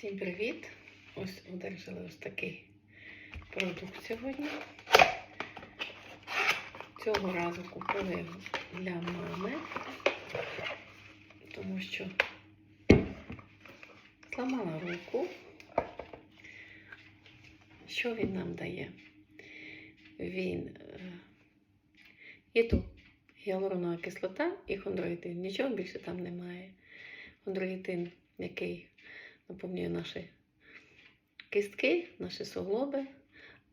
Всім привіт! Ось одержали ось такий продукт сьогодні. Цього разу купили для мами, тому що зламала руку. Що він нам дає? Він е, і тут гіалуронова кислота і хондроїтин. Нічого більше там немає. Хондроїтин, який наповнює наші кістки, наші суглоби,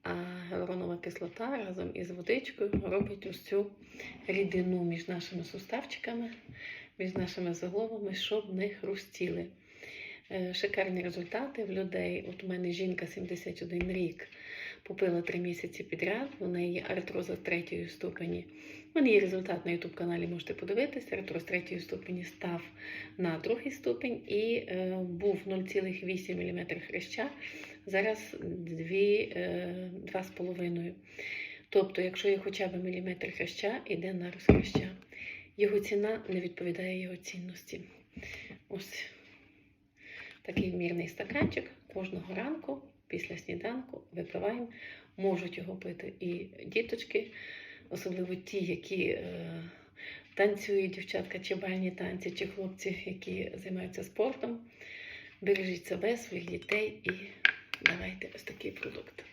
а гіалуронова кислота разом із водичкою робить ось цю рідину між нашими суставчиками, між нашими суглобами, щоб не хрустіли. Е, Шикарні результати в людей. От у мене жінка 71 рік попила 3 місяці підряд. У неї артроза третьої ступені. У мене є результат на YouTube каналі, можете подивитися. Артроз третьої ступені став на другий ступень і е, був 0,8 мм хряща, зараз 2, е, 2,5. Тобто, якщо є хоча б міліметр хряща, йде нараз хряща. Його ціна не відповідає його цінності. Ось такий мірний стаканчик кожного ранку після сніданку випиваємо. Можуть його пити і діточки, особливо ті, які е, танцюють, дівчатка, чи бальні танці, чи хлопці, які займаються спортом. Бережіть себе, своїх дітей і давайте ось такий продукт.